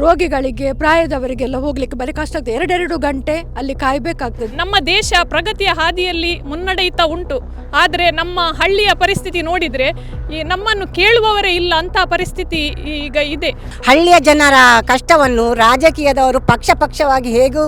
ರೋಗಿಗಳಿಗೆ ಪ್ರಾಯದವರಿಗೆಲ್ಲ ಹೋಗ್ಲಿಕ್ಕೆ ಬರೀ ಕಷ್ಟ ಆಗ್ತದೆ. ಎರಡೆರಡು ಗಂಟೆ ಅಲ್ಲಿ ಕಾಯ್ಬೇಕಾಗ್ತದೆ. ನಮ್ಮ ದೇಶ ಪ್ರಗತಿಯ ಹಾದಿಯಲ್ಲಿ ಮುನ್ನಡೆಯುತ್ತಾ ಉಂಟು. ಆದರೆ ನಮ್ಮ ಹಳ್ಳಿಯ ಪರಿಸ್ಥಿತಿ ನೋಡಿದರೆ ಈ ನಮ್ಮನ್ನು ಕೇಳುವವರೇ ಇಲ್ಲ ಅಂತ ಪರಿಸ್ಥಿತಿ ಈಗ ಇದೆ. ಹಳ್ಳಿಯ ಜನರ ಕಷ್ಟವನ್ನು ರಾಜಕೀಯದವರು ಪಕ್ಷ ಪಕ್ಷವಾಗಿ ಹೇಗೂ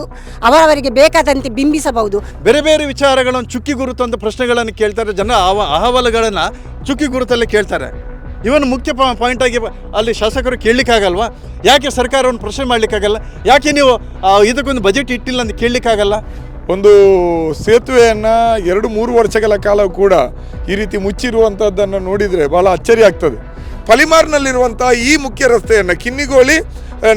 ಅವರವರಿಗೆ ಬೇಕಾದಂತೆ ಬಿಂಬಿಸಬಹುದು. ಬೇರೆ ಬೇರೆ ವಿಚಾರಗಳನ್ನು ಚುಕ್ಕಿ ಗುರುತು ಅಂತ ಪ್ರಶ್ನೆಗಳನ್ನು ಕೇಳ್ತಾರೆ. ಜನ ಅವ ಅಹವಾಲುಗಳನ್ನು ಚುಕ್ಕಿ ಗುರುತಲ್ಲಿ ಕೇಳ್ತಾರೆ. ಇವನ್ ಮುಖ್ಯ ಪಾಯಿಂಟ್ ಆಗಿ ಅಲ್ಲಿ ಶಾಸಕರು ಕೇಳಲಿಕ್ಕಾಗಲ್ವಾ? ಯಾಕೆ ಸರ್ಕಾರವನ್ನು ಪ್ರಶ್ನೆ ಮಾಡಲಿಕ್ಕಾಗಲ್ಲ? ಯಾಕೆ ನೀವು ಇದಕ್ಕೊಂದು ಬಜೆಟ್ ಇಟ್ಟಿಲ್ಲ ಅಂತ ಕೇಳಲಿಕ್ಕಾಗಲ್ಲ? ಒಂದು ಸೇತುವೆಯನ್ನು ಎರಡು ಮೂರು ವರ್ಷಗಳ ಕಾಲ ಕೂಡ ಈ ರೀತಿ ಮುಚ್ಚಿರುವಂಥದ್ದನ್ನು ನೋಡಿದರೆ ಬಹಳ ಅಚ್ಚರಿ ಆಗ್ತದೆ. ಪಲಿಮಾರ್ನಲ್ಲಿರುವಂಥ ಈ ಮುಖ್ಯ ರಸ್ತೆಯನ್ನು ಕಿನ್ನಿಗೋಳಿ,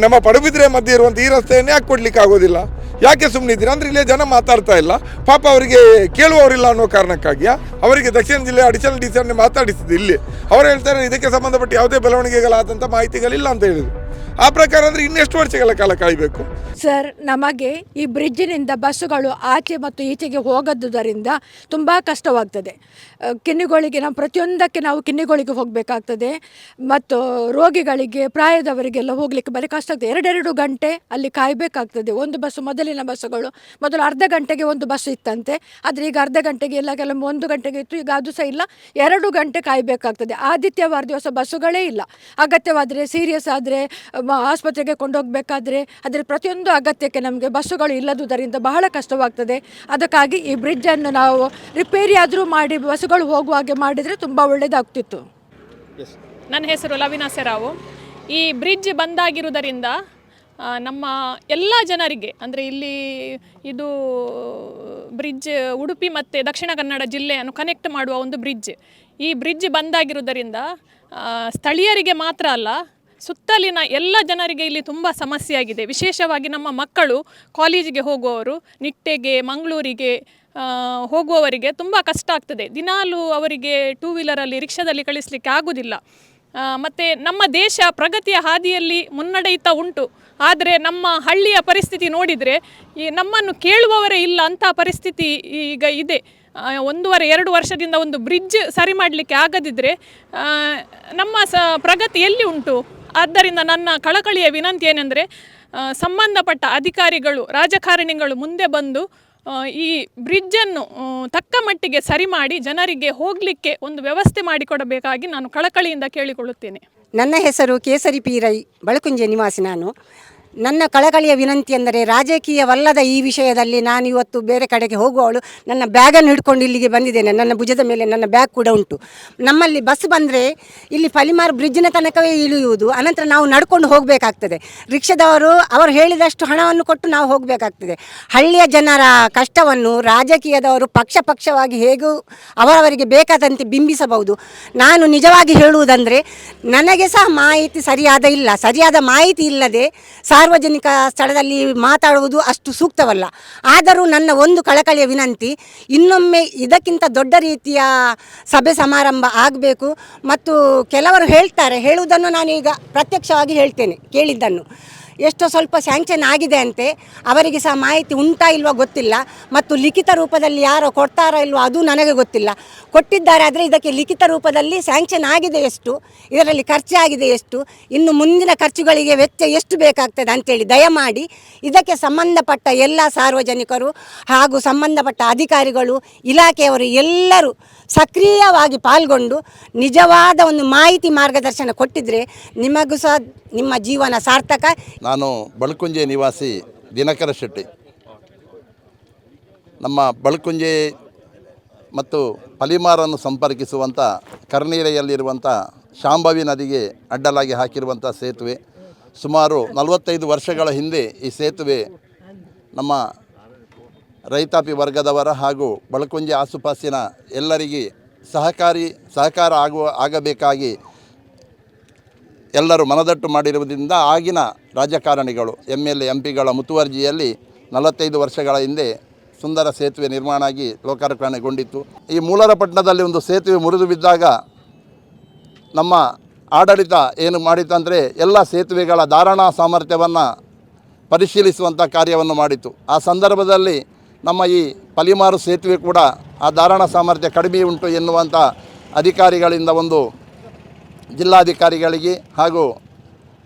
ನಮ್ಮ ಪಡುಬಿದ್ರೆ ಮಧ್ಯೆ ಇರುವಂಥ ಈ ರಸ್ತೆಯನ್ನೇ ಯಾಕೆ ಕೊಡ್ಲಿಕ್ಕೆ ಆಗೋದಿಲ್ಲ ಯಾಕೆ ಸುಮ್ಮನಿದ್ದೀರಾ ಅಂದರೆ ಇಲ್ಲೇ ಜನ ಮಾತಾಡ್ತಾ ಇಲ್ಲ. ಪಾಪ ಅವರಿಗೆ ಕೇಳುವವರಿಲ್ಲ ಅನ್ನೋ ಕಾರಣಕ್ಕಾಗಿ ಅವರಿಗೆ ದಕ್ಷಿಣ ಜಿಲ್ಲೆ ಅಡಿಷನಲ್ ಡಿ ಸಿ ಮಾತಾಡಿಸಿದ್ದು ಇಲ್ಲಿ. ಅವರು ಹೇಳ್ತಾರೆ, ಇದಕ್ಕೆ ಸಂಬಂಧಪಟ್ಟ ಯಾವುದೇ ಬೆಳವಣಿಗೆಗಳಾದಂಥ ಮಾಹಿತಿಗಳಿಲ್ಲ ಅಂತ ಹೇಳಿದರು. ಆ ಪ್ರಕಾರ ಅಂದರೆ ಇನ್ನೆಷ್ಟು ವರ್ಷಗಳ ಕಾಲ ಕಾಯಬೇಕು? ಸರ್, ನಮಗೆ ಈ ಬ್ರಿಡ್ಜಿನಿಂದ ಬಸ್ಸುಗಳು ಆಚೆ ಮತ್ತು ಈಚೆಗೆ ಹೋಗದುದರಿಂದ ತುಂಬ ಕಷ್ಟವಾಗ್ತದೆ. ಕಿನ್ನಿಗಳಿಗೆ ನಾವು ಪ್ರತಿಯೊಂದಕ್ಕೆ ನಾವು ಕಿನ್ನಿಗೋಳಿಗೆ ಹೋಗಬೇಕಾಗ್ತದೆ ಮತ್ತು ರೋಗಿಗಳಿಗೆ, ಪ್ರಾಯದವರಿಗೆಲ್ಲ ಹೋಗ್ಲಿಕ್ಕೆ ಬರೀ ಕಷ್ಟ ಆಗ್ತದೆ. ಎರಡೆರಡು ಗಂಟೆ ಅಲ್ಲಿ ಕಾಯಬೇಕಾಗ್ತದೆ. ಒಂದು ಬಸ್ಸು ಮೊದಲಿನ ಬಸ್ಸುಗಳು, ಮೊದಲು ಅರ್ಧ ಗಂಟೆಗೆ ಒಂದು ಬಸ್ ಇತ್ತಂತೆ. ಆದರೆ ಈಗ ಅರ್ಧ ಗಂಟೆಗೆ ಇಲ್ಲ, ಕೆಲವೊಮ್ಮೆ ಒಂದು ಗಂಟೆಗೆ ಇತ್ತು, ಈಗ ಅದು ಸಹ ಇಲ್ಲ. ಎರಡು ಗಂಟೆ ಕಾಯಬೇಕಾಗ್ತದೆ. ಆದಿತ್ಯವಾರ ದಿವಸ ಬಸ್ಸುಗಳೇ ಇಲ್ಲ. ಅಗತ್ಯವಾದರೆ ಸೀರಿಯಸ್ ಆದರೆ ಆಸ್ಪತ್ರೆಗೆ ಕೊಂಡೋಗಬೇಕಾದ್ರೆ ಅದರ ಪ್ರತಿಯೊಂದು ಅಗತ್ಯಕ್ಕೆ ನಮಗೆ ಬಸ್ಸುಗಳು ಇಲ್ಲದುದರಿಂದ ಬಹಳ ಕಷ್ಟವಾಗ್ತದೆ. ಅದಕ್ಕಾಗಿ ಈ ಬ್ರಿಡ್ಜನ್ನು ನಾವು ರಿಪೇರಿ ಆದರೂ ಮಾಡಿ ಬಸ್ಸುಗಳು ಹೋಗುವ ಹಾಗೆ ಮಾಡಿದರೆ ತುಂಬ ಒಳ್ಳೆಯದಾಗ್ತಿತ್ತು ನನ್ನ ಹೆಸರು ಲವಿನಾ ಸೆರಾವು ಈ ಬ್ರಿಡ್ಜ್ ಬಂದಾಗಿರುವುದರಿಂದ ನಮ್ಮ ಎಲ್ಲ ಜನರಿಗೆ ಅಂದರೆ ಇಲ್ಲಿ ಇದು ಬ್ರಿಡ್ಜ್ ಉಡುಪಿ ಮತ್ತು ದಕ್ಷಿಣ ಕನ್ನಡ ಜಿಲ್ಲೆಯನ್ನು ಕನೆಕ್ಟ್ ಮಾಡುವ ಒಂದು ಬ್ರಿಡ್ಜ್ ಈ ಬ್ರಿಡ್ಜ್ ಬಂದಾಗಿರುವುದರಿಂದ ಸ್ಥಳೀಯರಿಗೆ ಮಾತ್ರ ಅಲ್ಲ ಸುತ್ತಲಿನ ಎಲ್ಲ ಜನರಿಗೆ ಇಲ್ಲಿ ತುಂಬ ಸಮಸ್ಯೆಯಾಗಿದೆ. ವಿಶೇಷವಾಗಿ ನಮ್ಮ ಮಕ್ಕಳು ಕಾಲೇಜಿಗೆ ಹೋಗುವವರು, ನಿಟ್ಟೆಗೆ, ಮಂಗಳೂರಿಗೆ ಹೋಗುವವರಿಗೆ ತುಂಬ ಕಷ್ಟ ಆಗ್ತದೆ. ದಿನಾಲೂ ಅವರಿಗೆ ಟೂ ವೀಲರಲ್ಲಿ ರಿಕ್ಷಾದಲ್ಲಿ ಕಳಿಸ್ಲಿಕ್ಕೆ ಆಗುವುದಿಲ್ಲ ಮತ್ತು ನಮ್ಮ ದೇಶ ಪ್ರಗತಿಯ ಹಾದಿಯಲ್ಲಿ ಮುನ್ನಡೆಯುತ್ತಾ ಉಂಟು. ಆದರೆ ನಮ್ಮ ಹಳ್ಳಿಯ ಪರಿಸ್ಥಿತಿ ನೋಡಿದರೆ, ಈ ನಮ್ಮನ್ನು ಕೇಳುವವರೇ ಇಲ್ಲ ಅಂತ ಪರಿಸ್ಥಿತಿ ಈಗ ಇದೆ. ಒಂದೂವರೆ, ಎರಡು ವರ್ಷದಿಂದ ಒಂದು ಬ್ರಿಡ್ಜ್ ಸರಿ ಮಾಡಲಿಕ್ಕೆ ಆಗದಿದ್ದರೆ ನಮ್ಮ ಸ ಪ್ರಗತಿ ಎಲ್ಲಿ ಉಂಟು? ಆದ್ದರಿಂದ ನನ್ನ ಕಳಕಳಿಯ ವಿನಂತಿ ಏನೆಂದರೆ ಸಂಬಂಧಪಟ್ಟ ಅಧಿಕಾರಿಗಳು, ರಾಜಕಾರಣಿಗಳು ಮುಂದೆ ಬಂದು ಈ ಬ್ರಿಡ್ಜನ್ನು ತಕ್ಕ ಮಟ್ಟಿಗೆ ಸರಿ ಮಾಡಿ ಜನರಿಗೆ ಹೋಗಲಿಕ್ಕೆ ಒಂದು ವ್ಯವಸ್ಥೆ ಮಾಡಿಕೊಡಬೇಕಾಗಿ ನಾನು ಕಳಕಳಿಯಿಂದ ಕೇಳಿಕೊಳ್ಳುತ್ತೇನೆ. ನನ್ನ ಹೆಸರು ಕೇಸರಿ ಪೀರೈ ಬಳಕುಂಜೆ ನಿವಾಸಿ ನಾನು. ನನ್ನ ಕಳಕಳಿಯ ವಿನಂತಿ ಎಂದರೆ ರಾಜಕೀಯವಲ್ಲದ ಈ ವಿಷಯದಲ್ಲಿ ನಾನು ಇವತ್ತು ಬೇರೆ ಕಡೆಗೆ ಹೋಗುವವಳು. ನನ್ನ ಬ್ಯಾಗನ್ನು ಹಿಡ್ಕೊಂಡು ಇಲ್ಲಿಗೆ ಬಂದಿದ್ದೇನೆ. ನನ್ನ ಭುಜದ ಮೇಲೆ ನನ್ನ ಬ್ಯಾಗ್ ಕೂಡ ಉಂಟು. ನಮ್ಮಲ್ಲಿ ಬಸ್ ಬಂದರೆ ಇಲ್ಲಿ ಫಲಿಮಾರ್ ಬ್ರಿಡ್ಜ್ನ ತನಕವೇ ಇಳಿಯುವುದು. ಅನಂತರ ನಾವು ನಡ್ಕೊಂಡು ಹೋಗಬೇಕಾಗ್ತದೆ. ರಿಕ್ಷಾದವರು ಅವರು ಹೇಳಿದಷ್ಟು ಹಣವನ್ನು ಕೊಟ್ಟು ನಾವು ಹೋಗಬೇಕಾಗ್ತದೆ. ಹಳ್ಳಿಯ ಜನರ ಕಷ್ಟವನ್ನು ರಾಜಕೀಯದವರು ಪಕ್ಷ ಪಕ್ಷವಾಗಿ ಹೇಗೂ ಅವರವರಿಗೆ ಬೇಕಾದಂತೆ ಬಿಂಬಿಸಬಹುದು. ನಾನು ನಿಜವಾಗಿ ಹೇಳುವುದಂದರೆ ನನಗೆ ಸಹ ಮಾಹಿತಿ ಸರಿಯಾದ ಇಲ್ಲ. ಸರಿಯಾದ ಮಾಹಿತಿ ಇಲ್ಲದೆ ಸಾರ್ವಜನಿಕ ಸ್ಥಳದಲ್ಲಿ ಮಾತಾಡುವುದು ಅಷ್ಟು ಸೂಕ್ತವಲ್ಲ. ಆದರೂ ನನ್ನ ಒಂದು ಕಳಕಳಿಯ ವಿನಂತಿ, ಇನ್ನೊಮ್ಮೆ ಇದಕ್ಕಿಂತ ದೊಡ್ಡ ರೀತಿಯ ಸಭೆ ಸಮಾರಂಭ ಆಗಬೇಕು. ಮತ್ತು ಕೆಲವರು ಹೇಳ್ತಾರೆ, ಹೇಳುವುದನ್ನು ನಾನು ಈಗ ಪ್ರತ್ಯಕ್ಷವಾಗಿ ಹೇಳ್ತೇನೆ, ಕೇಳಿದ್ದನ್ನು. ಎಷ್ಟೋ ಸ್ವಲ್ಪ ಸ್ಯಾಂಕ್ಷನ್ ಆಗಿದೆ ಅಂತೆ, ಅವರಿಗೆ ಸಹ ಮಾಹಿತಿ ಉಂಟಾ ಇಲ್ವಾ ಗೊತ್ತಿಲ್ಲ. ಮತ್ತು ಲಿಖಿತ ರೂಪದಲ್ಲಿ ಯಾರೋ ಕೊಡ್ತಾರೋ ಇಲ್ವೋ ಅದು ನನಗೆ ಗೊತ್ತಿಲ್ಲ. ಕೊಟ್ಟಿದ್ದಾರೆ ಆದರೆ ಇದಕ್ಕೆ ಲಿಖಿತ ರೂಪದಲ್ಲಿ ಸ್ಯಾಂಕ್ಷನ್ ಆಗಿದೆ ಎಷ್ಟು, ಇದರಲ್ಲಿ ಖರ್ಚಾಗಿದೆ ಎಷ್ಟು, ಇನ್ನು ಮುಂದಿನ ಖರ್ಚುಗಳಿಗೆ ವೆಚ್ಚ ಎಷ್ಟು ಬೇಕಾಗ್ತದೆ ಅಂತೇಳಿ ದಯಮಾಡಿ ಇದಕ್ಕೆ ಸಂಬಂಧಪಟ್ಟ ಎಲ್ಲ ಸಾರ್ವಜನಿಕರು ಹಾಗೂ ಸಂಬಂಧಪಟ್ಟ ಅಧಿಕಾರಿಗಳು, ಇಲಾಖೆಯವರು ಎಲ್ಲರೂ ಸಕ್ರಿಯವಾಗಿ ಪಾಲ್ಗೊಂಡು ನಿಜವಾದ ಒಂದು ಮಾಹಿತಿ ಮಾರ್ಗದರ್ಶನ ಕೊಟ್ಟಿದ್ರೆ ನಿಮಗೂ ಸಹ ನಿಮ್ಮ ಜೀವನ ಸಾರ್ಥಕ? ನಾನು ಬಳ್ಕುಂಜೆ ನಿವಾಸಿ ದಿನಕರ ಶೆಟ್ಟಿ. ನಮ್ಮ ಬಳಕುಂಜೆ ಮತ್ತು ಪಲಿಮಾರನ್ನು ಸಂಪರ್ಕಿಸುವಂಥ ಕರ್ನೀರೆಯಲ್ಲಿರುವಂಥ ಶಾಂಭವಿ ನದಿಗೆ ಅಡ್ಡಲಾಗಿ ಹಾಕಿರುವಂಥ ಸೇತುವೆ. ಸುಮಾರು ನಲವತ್ತೈದು ವರ್ಷಗಳ ಹಿಂದೆ ಈ ಸೇತುವೆ ನಮ್ಮ ರೈತಾಪಿ ವರ್ಗದವರ ಹಾಗೂ ಬಳಕುಂಜೆ ಆಸುಪಾಸಿನ ಎಲ್ಲರಿಗೆ ಸಹಕಾರಿ, ಸಹಕಾರ ಆಗುವ, ಆಗಬೇಕಾಗಿ ಎಲ್ಲರೂ ಮನದಟ್ಟು ಮಾಡಿರುವುದರಿಂದ ಆಗಿನ ರಾಜಕಾರಣಿಗಳು ಎಂ ಎಲ್ ಎ ಎಂ ಪಿಗಳ ಮುತುವರ್ಜಿಯಲ್ಲಿ ನಲವತ್ತೈದು ವರ್ಷಗಳ ಹಿಂದೆ ಸುಂದರ ಸೇತುವೆ ನಿರ್ಮಾಣ ಆಗಿ ಲೋಕಾರ್ಪಣೆಗೊಂಡಿತ್ತು. ಈ ಮೂಲರಪಟ್ಟಣದಲ್ಲಿ ಒಂದು ಸೇತುವೆ ಮುರಿದು ಬಿದ್ದಾಗ ನಮ್ಮ ಆಡಳಿತ ಏನು ಮಾಡಿತಂದರೆ ಎಲ್ಲ ಸೇತುವೆಗಳ ಧಾರಣಾ ಸಾಮರ್ಥ್ಯವನ್ನು ಪರಿಶೀಲಿಸುವಂಥ ಕಾರ್ಯವನ್ನು ಮಾಡಿತು ಆ ಸಂದರ್ಭದಲ್ಲಿ ನಮ್ಮ ಈ ಪಲಿಮಾರು ಸೇತುವೆ ಕೂಡ ಆ ಧಾರಣಾ ಸಾಮರ್ಥ್ಯ ಕಡಿಮೆ ಉಂಟು ಎನ್ನುವಂಥ ಅಧಿಕಾರಿಗಳಿಂದ ಒಂದು ಜಿಲ್ಲಾಧಿಕಾರಿಗಳಿಗೆ ಹಾಗೂ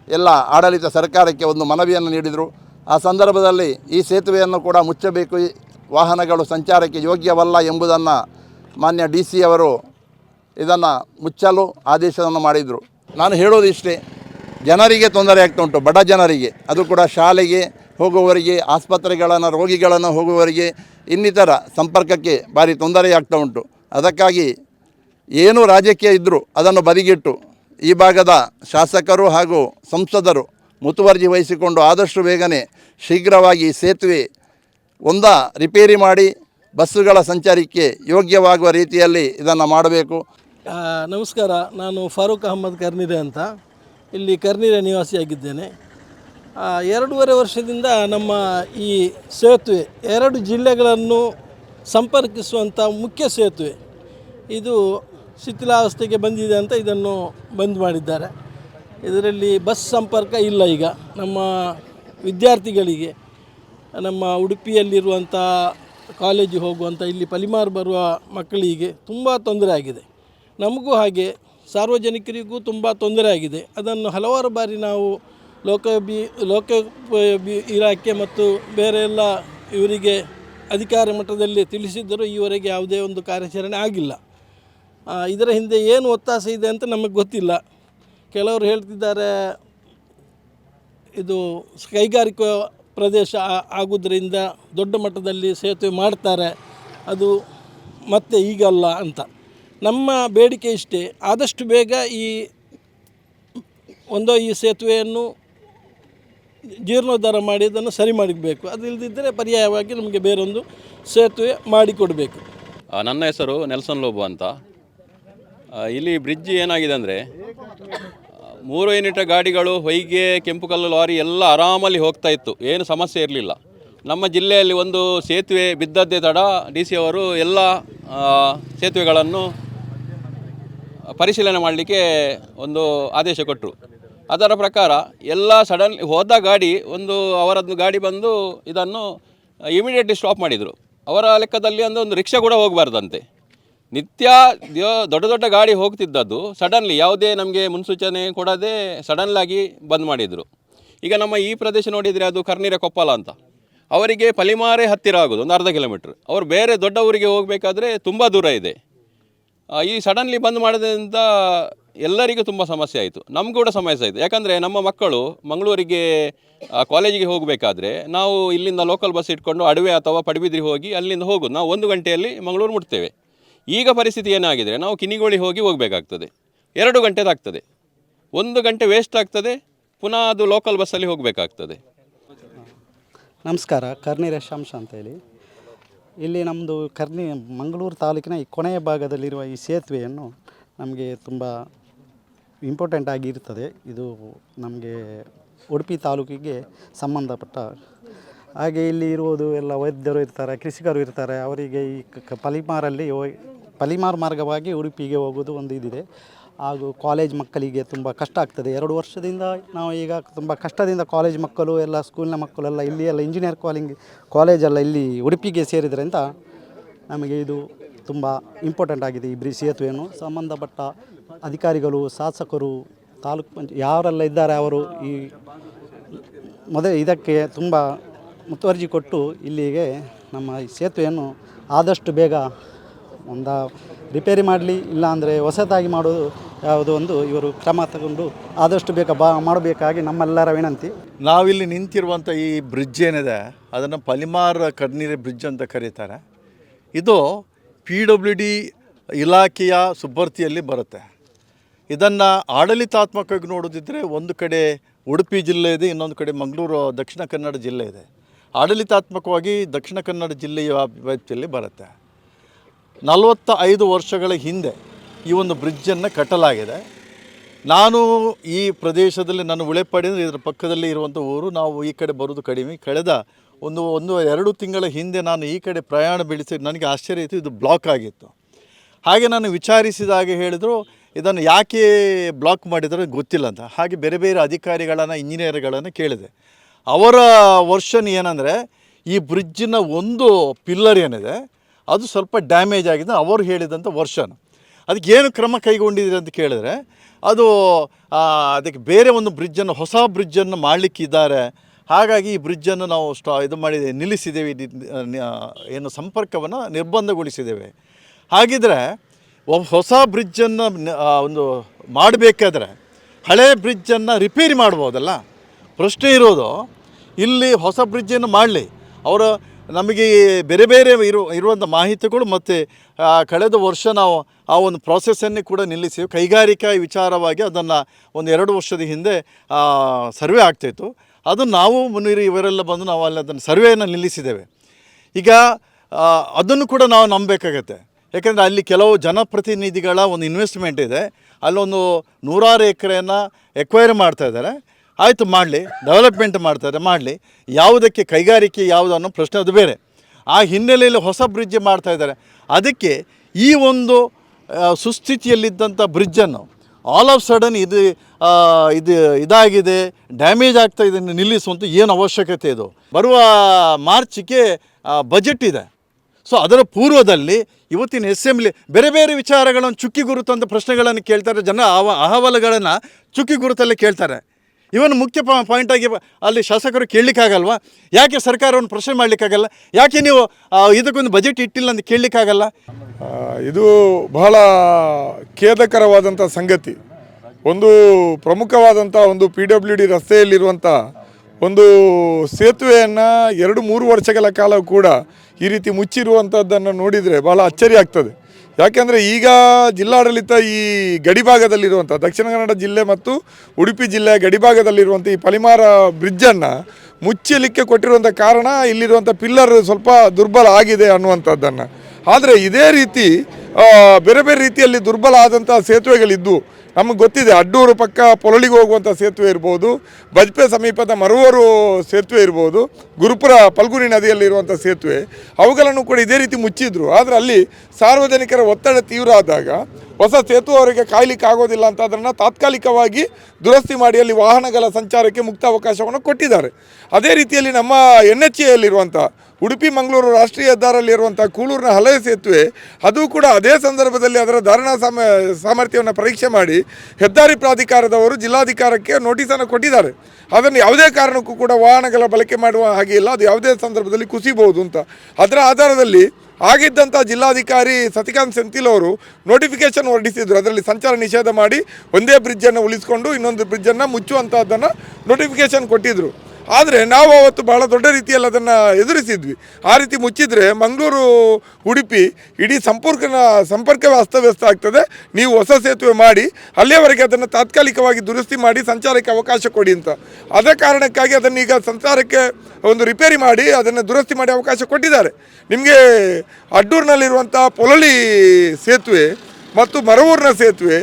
ಎಲ್ಲ ಆಡಳಿತ ಸರ್ಕಾರಕ್ಕೆ ಒಂದು ಮನವಿಯನ್ನು ನೀಡಿದರು. ಆ ಸಂದರ್ಭದಲ್ಲಿ ಈ ಸೇತುವೆಯನ್ನು ಕೂಡ ಮುಚ್ಚಬೇಕು. ವಾಹನಗಳು ಸಂಚಾರಕ್ಕೆ ಯೋಗ್ಯವಲ್ಲ ಎಂಬುದನ್ನು ಮಾನ್ಯ ಡಿ ಸಿ ಅವರು ಇದನ್ನು ಮುಚ್ಚಲು ಆದೇಶವನ್ನು ಮಾಡಿದರು. ನಾನು ಹೇಳೋದು ಇಷ್ಟೇ, ಜನರಿಗೆ ತೊಂದರೆ ಆಗ್ತಾ ಉಂಟು, ಬಡ ಜನರಿಗೆ. ಅದು ಕೂಡ ಶಾಲೆಗೆ ಹೋಗುವವರಿಗೆ, ಆಸ್ಪತ್ರೆಗಳನ್ನು, ರೋಗಿಗಳನ್ನು ಹೋಗುವವರಿಗೆ ಇನ್ನಿತರ ಸಂಪರ್ಕಕ್ಕೆ ಭಾರಿ ತೊಂದರೆಯಾಗ್ತಾ ಉಂಟು. ಅದಕ್ಕಾಗಿ ಏನು ರಾಜಕೀಯ ಇದ್ದರೂ ಅದನ್ನು ಬದಿಗಿಟ್ಟು ಈ ಭಾಗದ ಶಾಸಕರು ಹಾಗೂ ಸಂಸದರು ಮುತುವರ್ಜಿ ವಹಿಸಿಕೊಂಡು ಆದಷ್ಟು ಬೇಗನೆ ಶೀಘ್ರವಾಗಿ ಸೇತುವೆ ಒಂದ ರಿಪೇರಿ ಮಾಡಿ ಬಸ್ಸುಗಳ ಸಂಚಾರಕ್ಕೆ ಯೋಗ್ಯವಾಗುವ ರೀತಿಯಲ್ಲಿ ಇದನ್ನು ಮಾಡಬೇಕು. ನಮಸ್ಕಾರ. ನಾನು ಫಾರೂಕ್ ಅಹಮ್ಮದ್ ಕರ್ನಿರೆ ಅಂತ. ಇಲ್ಲಿ ಕರ್ನಿರೆ ನಿವಾಸಿಯಾಗಿದ್ದೇನೆ. ಎರಡೂವರೆ ವರ್ಷದಿಂದ ನಮ್ಮ ಈ ಸೇತುವೆ, ಎರಡು ಜಿಲ್ಲೆಗಳನ್ನು ಸಂಪರ್ಕಿಸುವಂಥ ಮುಖ್ಯ ಸೇತುವೆ. ಇದು ಶಿಥಿಲಾವಸ್ಥೆಗೆ ಬಂದಿದೆ ಅಂತ ಇದನ್ನು ಬಂದ್ ಮಾಡಿದ್ದಾರೆ. ಇದರಲ್ಲಿ ಬಸ್ ಸಂಪರ್ಕ ಇಲ್ಲ ಈಗ. ನಮ್ಮ ವಿದ್ಯಾರ್ಥಿಗಳಿಗೆ, ನಮ್ಮ ಉಡುಪಿಯಲ್ಲಿರುವಂಥ ಕಾಲೇಜು ಹೋಗುವಂಥ ಇಲ್ಲಿ ಪಲಿಮಾರು ಬರುವ ಮಕ್ಕಳಿಗೆ ತುಂಬ ತೊಂದರೆ ಆಗಿದೆ. ನಮಗೂ ಹಾಗೆ ಸಾರ್ವಜನಿಕರಿಗೂ ತುಂಬ ತೊಂದರೆ ಆಗಿದೆ. ಅದನ್ನು ಹಲವಾರು ಬಾರಿ ನಾವು ಲೋಕಾಭಿ ಲೋಕೋಪಯೋಗಿ ಇಲಾಖೆ ಮತ್ತು ಬೇರೆ ಎಲ್ಲ ಇವರಿಗೆ ಅಧಿಕಾರ ಮಟ್ಟದಲ್ಲಿ ತಿಳಿಸಿದ್ದರೂ ಈವರೆಗೆ ಯಾವುದೇ ಒಂದು ಕಾರ್ಯಾಚರಣೆ ಆಗಿಲ್ಲ. ಇದರ ಹಿಂದೆ ಏನು ಒತ್ತಾಸೆ ಇದೆ ಅಂತ ನಮಗೆ ಗೊತ್ತಿಲ್ಲ. ಕೆಲವರು ಹೇಳ್ತಿದ್ದಾರೆ, ಇದು ಕೈಗಾರಿಕಾ ಪ್ರದೇಶ ಆಗೋದ್ರಿಂದ ದೊಡ್ಡ ಮಟ್ಟದಲ್ಲಿ ಸೇತುವೆ ಮಾಡ್ತಾರೆ, ಅದು ಮತ್ತೆ ಈಗಲ್ಲ ಅಂತ. ನಮ್ಮ ಬೇಡಿಕೆ ಇಷ್ಟೇ. ಆದಷ್ಟು ಬೇಗ ಈ ಒಂದೋ ಈ ಸೇತುವೆಯನ್ನು ಜೀರ್ಣೋದ್ಧಾರ ಮಾಡಿ ಅದನ್ನು ಸರಿ ಮಾಡಬೇಕು ಅದು ಇಲ್ಲದಿದ್ದರೆ ಪರ್ಯಾಯವಾಗಿ ನಮಗೆ ಬೇರೊಂದು ಸೇತುವೆ ಮಾಡಿಕೊಡಬೇಕು. ನನ್ನ ಹೆಸರು ನೆಲ್ಸನ್ ಲೋಬು ಅಂತ. ಇಲ್ಲಿ ಬ್ರಿಡ್ಜ್ ಏನಾಗಿದೆ ಅಂದರೆ, ಮೂರು ಯೂನಿಟ್ ಗಾಡಿಗಳು, ಹೊಯ್ಗೆ, ಕೆಂಪು ಕಲ್ಲು ಲಾರಿ ಎಲ್ಲ ಆರಾಮಲ್ಲಿ ಹೋಗ್ತಾ ಇತ್ತು. ಏನು ಸಮಸ್ಯೆ ಇರಲಿಲ್ಲ. ನಮ್ಮ ಜಿಲ್ಲೆಯಲ್ಲಿ ಒಂದು ಸೇತುವೆ ಬಿದ್ದದ್ದೇ ತಡ, ಡಿ ಸಿ ಅವರು ಎಲ್ಲ ಸೇತುವೆಗಳನ್ನು ಪರಿಶೀಲನೆ ಮಾಡಲಿಕ್ಕೆ ಒಂದು ಆದೇಶ ಕೊಟ್ಟರು ಅದರ ಪ್ರಕಾರ ಎಲ್ಲ ಸಡನ್ ಹೋದ ಗಾಡಿ ಒಂದು ಅವರದ್ದು ಗಾಡಿ ಬಂದು ಇದನ್ನು ಇಮಿಡಿಯೇಟ್ಲಿ ಸ್ಟಾಪ್ ಮಾಡಿದರು. ಅವರ ಲೆಕ್ಕದಲ್ಲಿ ಅಂದರೆ ಒಂದು ರಿಕ್ಷಾ ಕೂಡ ಹೋಗಬಾರ್ದಂತೆ. ನಿತ್ಯ ದೊಡ್ಡ ದೊಡ್ಡ ಗಾಡಿ ಹೋಗ್ತಿದ್ದದ್ದು ಸಡನ್ಲಿ ಯಾವುದೇ ನಮಗೆ ಮುನ್ಸೂಚನೆ ಕೊಡದೆ ಸಡನ್ಲಾಗಿ ಬಂದ್ ಮಾಡಿದರು. ಈಗ ನಮ್ಮ ಈ ಪ್ರದೇಶ ನೋಡಿದರೆ ಅದು ಕರ್ನೀರ ಕೊಪ್ಪಲ ಅಂತ. ಅವರಿಗೆ ಪಲಿಮಾರೆ ಹತ್ತಿರ ಆಗೋದು, ಒಂದು ಅರ್ಧ ಕಿಲೋಮೀಟ್ರ್. ಅವರು ಬೇರೆ ದೊಡ್ಡ ಊರಿಗೆ ಹೋಗಬೇಕಾದ್ರೆ ತುಂಬ ದೂರ ಇದೆ. ಈ ಸಡನ್ಲಿ ಬಂದ್ ಮಾಡೋದ್ರಿಂದ ಎಲ್ಲರಿಗೂ ತುಂಬ ಸಮಸ್ಯೆ ಆಯಿತು. ನಮಗೂ ಕೂಡ ಸಮಸ್ಯೆ ಆಯಿತು. ಯಾಕಂದರೆ ನಮ್ಮ ಮಕ್ಕಳು ಮಂಗಳೂರಿಗೆ ಕಾಲೇಜಿಗೆ ಹೋಗಬೇಕಾದ್ರೆ ನಾವು ಇಲ್ಲಿಂದ ಲೋಕಲ್ ಬಸ್ ಇಟ್ಕೊಂಡು ಅಡವೆ ಅಥವಾ ಪಡುಬಿದ್ರಿ ಹೋಗಿ ಅಲ್ಲಿಂದ ಹೋಗೋದು. ನಾವು ಒಂದು ಗಂಟೆಯಲ್ಲಿ ಮಂಗಳೂರು ಮುಟ್ತೇವೆ. ಈಗ ಪರಿಸ್ಥಿತಿ ಏನಾಗಿದೆ ನಾವು ಕಿನಿಗೋಳಿ ಹೋಗಿ ಹೋಗಬೇಕಾಗ್ತದೆ. ಎರಡು ಗಂಟೆದಾಗ್ತದೆ ಒಂದು ಗಂಟೆ ವೇಸ್ಟ್ ಆಗ್ತದೆ, ಪುನಃ ಅದು ಲೋಕಲ್ ಬಸ್ಸಲ್ಲಿ ಹೋಗಬೇಕಾಗ್ತದೆ. ನಮಸ್ಕಾರ ಕರ್ನಿ ರೇಷಾಂಶ ಅಂತೇಳಿ. ಇಲ್ಲಿ ನಮ್ಮದು ಕರ್ನಿ ಮಂಗಳೂರು ತಾಲೂಕಿನ ಈ ಕೊನೆಯ ಭಾಗದಲ್ಲಿರುವ ಈ ಸೇತುವೆಯನ್ನು ನಮಗೆ ತುಂಬ ಇಂಪಾರ್ಟೆಂಟ್ ಆಗಿರ್ತದೆ ಇದು ನಮಗೆ ಉಡುಪಿ ತಾಲೂಕಿಗೆ ಸಂಬಂಧಪಟ್ಟ ಹಾಗೆ ಇಲ್ಲಿ ಇರುವುದು ಎಲ್ಲ ವೈದ್ಯರು ಇರ್ತಾರೆ, ಕೃಷಿಕರು ಇರ್ತಾರೆ. ಅವರಿಗೆ ಈ ಕ- ಪಲಿಮಾರಲ್ಲಿ ಪಲಿಮಾರ್ ಮಾರ್ಗವಾಗಿ ಉಡುಪಿಗೆ ಹೋಗೋದು ಒಂದು ಇದಿದೆ. ಹಾಗೂ ಕಾಲೇಜ್ ಮಕ್ಕಳಿಗೆ ತುಂಬ ಕಷ್ಟ ಆಗ್ತದೆ. ಎರಡು ವರ್ಷದಿಂದ ನಾವು ಈಗ ತುಂಬ ಕಷ್ಟದಿಂದ ಕಾಲೇಜ್ ಮಕ್ಕಳು ಎಲ್ಲ, ಸ್ಕೂಲ್ನ ಮಕ್ಕಳೆಲ್ಲ ಇಲ್ಲಿ ಎಲ್ಲ ಇಂಜಿನಿಯರ್ ಕಾಲಿಂಗ್ ಕಾಲೇಜೆಲ್ಲ ಇಲ್ಲಿ ಉಡುಪಿಗೆ ಸೇರಿದ್ರಿಂದ ನಮಗೆ ಇದು ತುಂಬ ಇಂಪಾರ್ಟೆಂಟ್ ಆಗಿದೆ ಈ ಬ್ರಿ ಸೇತುವೆಯನ್ನು. ಸಂಬಂಧಪಟ್ಟ ಅಧಿಕಾರಿಗಳು, ಶಾಸಕರು, ತಾಲೂಕು ಪಂಚ, ಯಾರೆಲ್ಲ ಇದ್ದಾರೆ ಅವರು ಈ ಮೊದಲು ಇದಕ್ಕೆ ತುಂಬ ಮುತುವರ್ಜಿ ಕೊಟ್ಟು ಇಲ್ಲಿಗೆ ನಮ್ಮ ಈ ಸೇತುವೆಯನ್ನು ಆದಷ್ಟು ಬೇಗ ಒಂದು ರಿಪೇರಿ ಮಾಡಲಿ, ಇಲ್ಲಾಂದರೆ ಹೊಸದಾಗಿ ಮಾಡೋದು ಯಾವುದೋ ಒಂದು ಇವರು ಕ್ರಮ ತಗೊಂಡು ಆದಷ್ಟು ಬೇಗ ಬಾ, ಮಾಡಬೇಕಾಗಿ ನಮ್ಮೆಲ್ಲರ ವಿನಂತಿ. ನಾವಿಲ್ಲಿ ನಿಂತಿರುವಂಥ ಈ ಬ್ರಿಡ್ಜ್ ಏನಿದೆ, ಅದನ್ನು ಪಲಿಮಾರ್ ಕಣ್ಣೀರಿ ಬ್ರಿಡ್ಜ್ ಅಂತ ಕರೀತಾರೆ. ಇದು ಪಿ ಡಬ್ಲ್ಯೂ ಡಿ ಇಲಾಖೆಯ ಸುಬ್ಬರ್ತಿಯಲ್ಲಿ ಬರುತ್ತೆ. ಇದನ್ನು ಆಡಳಿತಾತ್ಮಕವಾಗಿ ನೋಡೋದಿದ್ದರೆ ಒಂದು ಕಡೆ ಉಡುಪಿ ಜಿಲ್ಲೆ ಇದೆ, ಇನ್ನೊಂದು ಕಡೆ ಮಂಗಳೂರು, ದಕ್ಷಿಣ ಕನ್ನಡ ಜಿಲ್ಲೆ ಇದೆ. ಆಡಳಿತಾತ್ಮಕವಾಗಿ ದಕ್ಷಿಣ ಕನ್ನಡ ಜಿಲ್ಲೆಯ ವ್ಯಾಪ್ತಿಯಲ್ಲಿ ಬರುತ್ತೆ. ನಲವತ್ತ ಐದು ವರ್ಷಗಳ ಹಿಂದೆ ಈ ಒಂದು ಬ್ರಿಡ್ಜನ್ನು ಕಟ್ಟಲಾಗಿದೆ. ನಾನು ಈ ಪ್ರದೇಶದಲ್ಲಿ ನನ್ನ ಉಳೆಪಡಿದ್ರೆ ಇದರ ಪಕ್ಕದಲ್ಲಿ ಇರುವಂಥ ಊರು, ನಾವು ಈ ಕಡೆ ಬರೋದು ಕಡಿಮೆ. ಕಳೆದ ಒಂದು ಒಂದು, ಎರಡು ತಿಂಗಳ ಹಿಂದೆ ನಾನು ಈ ಕಡೆ ಪ್ರಯಾಣ ಬೆಳೆಸಿ ನನಗೆ ಆಶ್ಚರ್ಯ ಇತ್ತು ಇದು ಬ್ಲಾಕ್ ಆಗಿತ್ತು. ಹಾಗೆ ನಾನು ವಿಚಾರಿಸಿದಾಗ ಹೇಳಿದರು, ಇದನ್ನು ಯಾಕೆ ಬ್ಲಾಕ್ ಮಾಡಿದರೆ ಗೊತ್ತಿಲ್ಲ ಅಂತ. ಹಾಗೆ ಬೇರೆ ಬೇರೆ ಅಧಿಕಾರಿಗಳನ್ನು, ಇಂಜಿನಿಯರ್ಗಳನ್ನು ಕೇಳಿದೆ. ಅವರ ವರ್ಷನ್ ಏನಂದರೆ, ಈ ಬ್ರಿಡ್ಜಿನ ಒಂದು ಪಿಲ್ಲರ್ ಏನಿದೆ, ಅದು ಸ್ವಲ್ಪ ಡ್ಯಾಮೇಜ್ ಆಗಿದೆ, ಅವರು ಹೇಳಿದಂಥ ವರ್ಷನ್. ಅದಕ್ಕೆ ಏನು ಕ್ರಮ ಕೈಗೊಂಡಿದ್ದೀರಿ ಅಂತ ಕೇಳಿದ್ರೆ, ಅದು ಅದಕ್ಕೆ ಬೇರೆ ಒಂದು ಬ್ರಿಡ್ಜನ್ನು, ಹೊಸ ಬ್ರಿಡ್ಜನ್ನು ಮಾಡಲಿಕ್ಕಿದ್ದಾರೆ. ಹಾಗಾಗಿ ಈ ಬ್ರಿಡ್ಜನ್ನು ನಾವು ಸ್ಟಾ, ಇದು ಮಾಡಿ ನಿಲ್ಲಿಸಿದ್ದೇವೆ ಏನು ಸಂಪರ್ಕವನ್ನು ನಿರ್ಬಂಧಗೊಳಿಸಿದ್ದೇವೆ. ಹಾಗಿದ್ರೆ ಹೊಸ ಬ್ರಿಡ್ಜನ್ನು ಒಂದು ಮಾಡಬೇಕಾದ್ರೆ, ಹಳೆ ಬ್ರಿಡ್ಜನ್ನು ರಿಪೇರಿ ಮಾಡ್ಬೋದಲ್ಲ? ಪ್ರಶ್ನೆ ಇರೋದು, ಇಲ್ಲಿ ಹೊಸ ಬ್ರಿಡ್ಜನ್ನು ಮಾಡಲಿ. ಅವರ ನಮಗೆ ಬೇರೆ ಬೇರೆ ಇರು, ಇರುವಂಥ ಮಾಹಿತಿಗಳು ಮತ್ತು ಕಳೆದ ವರ್ಷ ನಾವು ಆ ಒಂದು ಪ್ರಾಸೆಸ್ಸನ್ನೇ ಕೂಡ ನಿಲ್ಲಿಸಿ, ಕೈಗಾರಿಕಾ ವಿಚಾರವಾಗಿ ಅದನ್ನು ಒಂದು ಎರಡು ವರ್ಷದ ಹಿಂದೆ ಸರ್ವೆ ಆಗ್ತಾಯಿತ್ತು ಅದು ನಾವು ಮುನ್ನೀರು ಇವರೆಲ್ಲ ಬಂದು ನಾವು ಅಲ್ಲಿ ಅದನ್ನು ಸರ್ವೆಯನ್ನು ನಿಲ್ಲಿಸಿದ್ದೇವೆ. ಈಗ ಅದನ್ನು ಕೂಡ ನಾವು ನಂಬಬೇಕಾಗತ್ತೆ. ಯಾಕೆಂದರೆ ಅಲ್ಲಿ ಕೆಲವು ಜನಪ್ರತಿನಿಧಿಗಳ ಒಂದು ಇನ್ವೆಸ್ಟ್ಮೆಂಟ್ ಇದೆ. ಅಲ್ಲೊಂದು ನೂರಾರು ಎಕರೆಯನ್ನು ಎಕ್ವೈರ್ ಮಾಡ್ತಾ ಇದ್ದಾರೆ. ಆಯಿತು, ಮಾಡಲಿ. ಡೆವಲಪ್ಮೆಂಟ್ ಮಾಡ್ತಾರೆ, ಮಾಡಲಿ. ಯಾವುದಕ್ಕೆ ಕೈಗಾರಿಕೆ, ಯಾವುದು ಅನ್ನೋ ಪ್ರಶ್ನೆ ಅದು ಬೇರೆ. ಆ ಹಿನ್ನೆಲೆಯಲ್ಲಿ ಹೊಸ ಬ್ರಿಡ್ಜ್ ಮಾಡ್ತಾ ಇದ್ದಾರೆ. ಅದಕ್ಕೆ ಈ ಒಂದು ಸುಸ್ಥಿತಿಯಲ್ಲಿದ್ದಂಥ ಬ್ರಿಡ್ಜನ್ನು ಆಲ್ ಆಫ್ ಸಡನ್ ಇದು ಇದು ಇದಾಗಿದೆ ಡ್ಯಾಮೇಜ್ ಆಗ್ತಾ ಇದನ್ನು ನಿಲ್ಲಿಸುವಂಥ ಏನು ಅವಶ್ಯಕತೆ ಇದು? ಬರುವ ಮಾರ್ಚಿಗೆ ಬಜೆಟ್ ಇದೆ. ಸೊ ಅದರ ಪೂರ್ವದಲ್ಲಿ ಇವತ್ತಿನ ಅಸೆಂಬ್ಲಿ ಬೇರೆ ಬೇರೆ ವಿಚಾರಗಳನ್ನು ಚುಕ್ಕಿ ಗುರುತಂತ ಪ್ರಶ್ನೆಗಳನ್ನು ಕೇಳ್ತಾರೆ ಜನ, ಅವ, ಅಹವಾಲುಗಳನ್ನು ಚುಕ್ಕಿ ಗುರುತಲ್ಲೇ ಕೇಳ್ತಾರೆ. ಇವನ್ ಮುಖ್ಯ ಪಾಯಿಂಟ್ ಆಗಿ ಅಲ್ಲಿ ಶಾಸಕರು ಕೇಳಲಿಕ್ಕಾಗಲ್ವಾ? ಯಾಕೆ ಸರ್ಕಾರವನ್ನು ಪ್ರಶ್ನೆ ಮಾಡಲಿಕ್ಕಾಗಲ್ಲ? ಯಾಕೆ ನೀವು ಇದಕ್ಕೊಂದು ಬಜೆಟ್ ಇಟ್ಟಿಲ್ಲ ಅಂತ ಕೇಳಲಿಕ್ಕಾಗಲ್ಲ? ಇದು ಬಹಳ ಖೇದಕರವಾದಂಥ ಸಂಗತಿ. ಒಂದು ಪ್ರಮುಖವಾದಂಥ ಒಂದು ಪಿ ಡಬ್ಲ್ಯೂ ಡಿ ರಸ್ತೆಯಲ್ಲಿರುವಂಥ ಒಂದು ಸೇತುವೆಯನ್ನು ಎರಡು ಮೂರು ವರ್ಷಗಳ ಕಾಲ ಕೂಡ ಈ ರೀತಿ ಮುಚ್ಚಿರುವಂಥದ್ದನ್ನು ನೋಡಿದರೆ ಬಹಳ ಅಚ್ಚರಿ ಆಗ್ತದೆ. ಯಾಕೆಂದರೆ ಈಗ ಜಿಲ್ಲಾಡಳಿತ ಈ ಗಡಿಭಾಗದಲ್ಲಿರುವಂಥ ದಕ್ಷಿಣ ಕನ್ನಡ ಜಿಲ್ಲೆ ಮತ್ತು ಉಡುಪಿ ಜಿಲ್ಲೆಯ ಗಡಿಭಾಗದಲ್ಲಿರುವಂಥ ಈ ಪಲಿಮಾರ ಬ್ರಿಡ್ಜನ್ನು ಮುಚ್ಚಲಿಕ್ಕೆ ಕೊಟ್ಟಿರುವಂಥ ಕಾರಣ ಇಲ್ಲಿರುವಂಥ ಪಿಲ್ಲರ್ ಸ್ವಲ್ಪ ದುರ್ಬಲ ಆಗಿದೆ ಅನ್ನುವಂಥದ್ದನ್ನು. ಆದರೆ ಇದೇ ರೀತಿ ಬೇರೆ ಬೇರೆ ರೀತಿಯಲ್ಲಿ ದುರ್ಬಲ ಆದಂಥ ಸೇತುವೆಗಳಿದ್ದು ನಮಗೆ ಗೊತ್ತಿದೆ, ಅಡ್ಡೂರು ಪಕ್ಕ ಪೊಲಳಿಗೆ ಹೋಗುವಂಥ ಸೇತುವೆ ಇರ್ಬೋದು, ಬಜ್ಪೆ ಸಮೀಪದ ಮರುವರು ಸೇತುವೆ ಇರ್ಬೋದು, ಗುರುಪುರ ಪಲ್ಗುರಿ ನದಿಯಲ್ಲಿರುವಂಥ ಸೇತುವೆ, ಅವುಗಳನ್ನು ಕೂಡ ಇದೇ ರೀತಿ ಮುಚ್ಚಿದ್ರು. ಆದರೆ ಅಲ್ಲಿ ಸಾರ್ವಜನಿಕರ ಒತ್ತಡ ತೀವ್ರ ಆದಾಗ ಹೊಸ ಸೇತುವೆ ಅವರಿಗೆ ಕಾಯ್ಲಿಕ್ಕೆ ಆಗೋದಿಲ್ಲ ಅಂತ ಅದನ್ನು ತಾತ್ಕಾಲಿಕವಾಗಿ ದುರಸ್ತಿ ಮಾಡಿ ಅಲ್ಲಿ ವಾಹನಗಳ ಸಂಚಾರಕ್ಕೆ ಮುಕ್ತ ಅವಕಾಶವನ್ನು ಕೊಟ್ಟಿದ್ದಾರೆ. ಅದೇ ರೀತಿಯಲ್ಲಿ ನಮ್ಮ ಎನ್ ಎಚ್ ಎಲ್ಲಿರುವಂಥ ಉಡುಪಿ ಮಂಗಳೂರು ರಾಷ್ಟ್ರೀಯ ಹೆದ್ದಾರಲ್ಲಿರುವಂಥ ಕೂಳೂರಿನ ಹಲವು ಸೇತುವೆ ಅದು ಕೂಡ ಅದೇ ಸಂದರ್ಭದಲ್ಲಿ ಅದರ ಧಾರಣಾ ಸಾಮ, ಸಾಮರ್ಥ್ಯವನ್ನು ಪರೀಕ್ಷೆ ಮಾಡಿ ಹೆದ್ದಾರಿ ಪ್ರಾಧಿಕಾರದವರು ಜಿಲ್ಲಾಧಿಕಾರಕ್ಕೆ ನೋಟಿಸನ್ನು ಕೊಟ್ಟಿದ್ದಾರೆ. ಅದನ್ನು ಯಾವುದೇ ಕಾರಣಕ್ಕೂ ಕೂಡ ವಾಹನಗಳ ಬಳಕೆ ಮಾಡುವ ಹಾಗೆ ಇಲ್ಲ. ಅದು ಯಾವುದೇ ಸಂದರ್ಭದಲ್ಲಿ ಕುಸಿಬಹುದು ಅಂತ. ಅದರ ಆಧಾರದಲ್ಲಿ ಆಗಿದ್ದಂಥ ಜಿಲ್ಲಾಧಿಕಾರಿ ಸತಿಕಾಂತ್ ಸೆಂಥಿಲ್ ಅವರು ನೋಟಿಫಿಕೇಶನ್ ಹೊರಡಿಸಿದ್ರು. ಅದರಲ್ಲಿ ಸಂಚಾರ ನಿಷೇಧ ಮಾಡಿ ಒಂದೇ ಬ್ರಿಡ್ಜನ್ನು ಉಳಿಸಿಕೊಂಡು ಇನ್ನೊಂದು ಬ್ರಿಡ್ಜನ್ನು ಮುಚ್ಚುವಂಥದ್ದನ್ನು ನೋಟಿಫಿಕೇಶನ್ ಕೊಟ್ಟಿದ್ದರು ಆದರೆ ನಾವು ಅವತ್ತು ಬಹಳ ದೊಡ್ಡ ರೀತಿಯಲ್ಲಿ ಅದನ್ನು ಎದುರಿಸಿದ್ವಿ. ಆ ರೀತಿ ಮುಚ್ಚಿದರೆ ಮಂಗಳೂರು ಉಡುಪಿ ಇಡೀ ಸಂಪರ್ಕನ ಸಂಪರ್ಕವೇ ಅಸ್ತವ್ಯಸ್ತ ಆಗ್ತದೆ. ನೀವು ಹೊಸ ಸೇತುವೆ ಮಾಡಿ, ಅಲ್ಲಿಯವರೆಗೆ ಅದನ್ನು ತಾತ್ಕಾಲಿಕವಾಗಿ ದುರಸ್ತಿ ಮಾಡಿ ಸಂಚಾರಕ್ಕೆ ಅವಕಾಶ ಕೊಡಿ ಅಂತ. ಅದೇ ಕಾರಣಕ್ಕಾಗಿ ಅದನ್ನು ಈಗ ಸಂಚಾರಕ್ಕೆ ಒಂದು ರಿಪೇರಿ ಮಾಡಿ ಅದನ್ನು ದುರಸ್ತಿ ಮಾಡಿ ಅವಕಾಶ ಕೊಟ್ಟಿದ್ದಾರೆ. ನಿಮಗೆ ಅಡ್ಡೂರಿನಲ್ಲಿರುವಂಥ ಪೊಲಳಿ ಸೇತುವೆ ಮತ್ತು ಮರವೂರಿನ ಸೇತುವೆ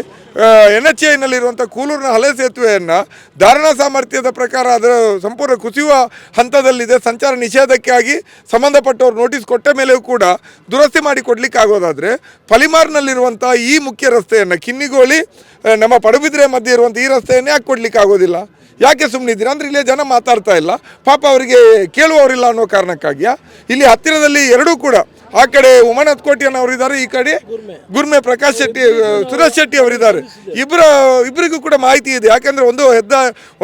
ಎನ್ ಎಚ್ ಐನಲ್ಲಿರುವಂಥ ಕೂಲೂರಿನ ಹಳೆ ಸೇತುವೆಯನ್ನು ಧಾರಣಾ ಸಾಮರ್ಥ್ಯದ ಪ್ರಕಾರ ಅದರ ಸಂಪೂರ್ಣ ಕುಸಿಯುವ ಹಂತದಲ್ಲಿದೆ. ಸಂಚಾರ ನಿಷೇಧಕ್ಕಾಗಿ ಸಂಬಂಧಪಟ್ಟವರು ನೋಟಿಸ್ ಕೊಟ್ಟ ಮೇಲೆಯೂ ಕೂಡ ದುರಸ್ತಿ ಮಾಡಿ ಕೊಡಲಿಕ್ಕೆ ಆಗೋದಾದರೆ ಪಲಿಮಾರ್ನಲ್ಲಿರುವಂಥ ಈ ಮುಖ್ಯ ರಸ್ತೆಯನ್ನು ಕಿನ್ನಿಗೋಳಿ ನಮ್ಮ ಪಡುಬಿದ್ರೆ ಮಧ್ಯೆ ಇರುವಂಥ ಈ ರಸ್ತೆಯನ್ನೇ ಯಾಕೆ ಕೊಡಲಿಕ್ಕೆ ಆಗೋದಿಲ್ಲ ಯಾಕೆ ಸುಮ್ಮನಿದ್ದೀರಾ ಅಂದರೆ ಇಲ್ಲೇ ಜನ ಮಾತಾಡ್ತಾ ಇಲ್ಲ. ಪಾಪ ಅವರಿಗೆ ಕೇಳುವವರಿಲ್ಲ ಅನ್ನೋ ಕಾರಣಕ್ಕಾಗಿಯಾ? ಇಲ್ಲಿ ಹತ್ತಿರದಲ್ಲಿ ಎರಡೂ ಕೂಡ ಆ ಕಡೆ ಉಮಾನಾಥ್ ಕೋಟಿಯನ್ ಅವರಿದ್ದಾರೆ ಈ ಕಡೆ ಗುರ್ಮೆ. ಪ್ರಕಾಶ್ ಶೆಟ್ಟಿ ಸುರೇಶ್ ಶೆಟ್ಟಿ ಅವರಿದ್ದಾರೆ. ಇಬ್ಬರ ಇಬ್ಬರಿಗೂ ಕೂಡ ಮಾಹಿತಿ ಇದೆ. ಯಾಕಂದ್ರೆ ಒಂದು ಹೆದ್ದ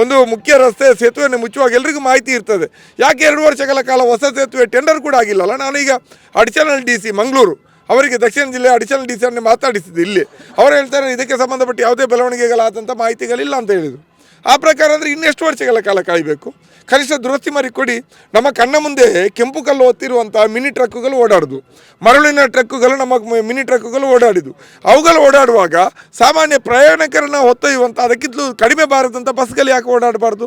ಒಂದು ಮುಖ್ಯ ರಸ್ತೆ ಸೇತುವೆಯನ್ನು ಮುಚ್ಚುವಾಗ ಎಲ್ರಿಗೂ ಮಾಹಿತಿ ಇರ್ತದೆ. ಯಾಕೆ ಎರಡು ವರ್ಷಗಳ ಕಾಲ ಹೊಸ ಸೇತುವೆ ಟೆಂಡರ್ ಕೂಡ ಆಗಿಲ್ಲಲ್ಲ? ನಾನೀಗ ಅಡಿಷನಲ್ ಡಿ ಸಿ ಮಂಗಳೂರು ಅವರಿಗೆ ದಕ್ಷಿಣ ಜಿಲ್ಲೆ ಅಡಿಷನಲ್ ಡಿ ಸಿ ಅನ್ನು ಮಾತಾಡಿಸಿದ್ದು ಇಲ್ಲಿ. ಅವರು ಹೇಳ್ತಾರೆ ಇದಕ್ಕೆ ಸಂಬಂಧಪಟ್ಟ ಯಾವುದೇ ಬೆಳವಣಿಗೆಗಳಾದಂಥ ಮಾಹಿತಿಗಳಿಲ್ಲ ಅಂತ ಹೇಳಿದರು. ಆ ಪ್ರಕಾರ ಅಂದರೆ ಇನ್ನೆಷ್ಟು ವರ್ಷಗಳ ಕಾಲ ಕಾಯಬೇಕು? ಕನಿಷ್ಠ ದುರಸ್ತಿ ಮರಿ ಕೊಡಿ. ನಮ್ಮ ಕಣ್ಣ ಮುಂದೆ ಕೆಂಪು ಕಲ್ಲು ಹೊತ್ತಿರುವಂಥ ಮಿನಿ ಟ್ರಕ್ಕುಗಳು ಓಡಾಡಿದ್ವು ಮರಳಿನ ಟ್ರಕ್ಕುಗಳು ನಮ್ಮ ಮಿನಿ ಟ್ರಕ್ಕುಗಳು ಓಡಾಡಿದ್ವು ಅವುಗಳು ಓಡಾಡುವಾಗ ಸಾಮಾನ್ಯ ಪ್ರಯಾಣಿಕರನ್ನ ಹೊತ್ತೊಯ್ಯುವಂಥ ಅದಕ್ಕಿಂತಲೂ ಕಡಿಮೆ ಬಾರದಂಥ ಬಸ್ಗಳು ಯಾಕೆ ಓಡಾಡಬಾರ್ದು?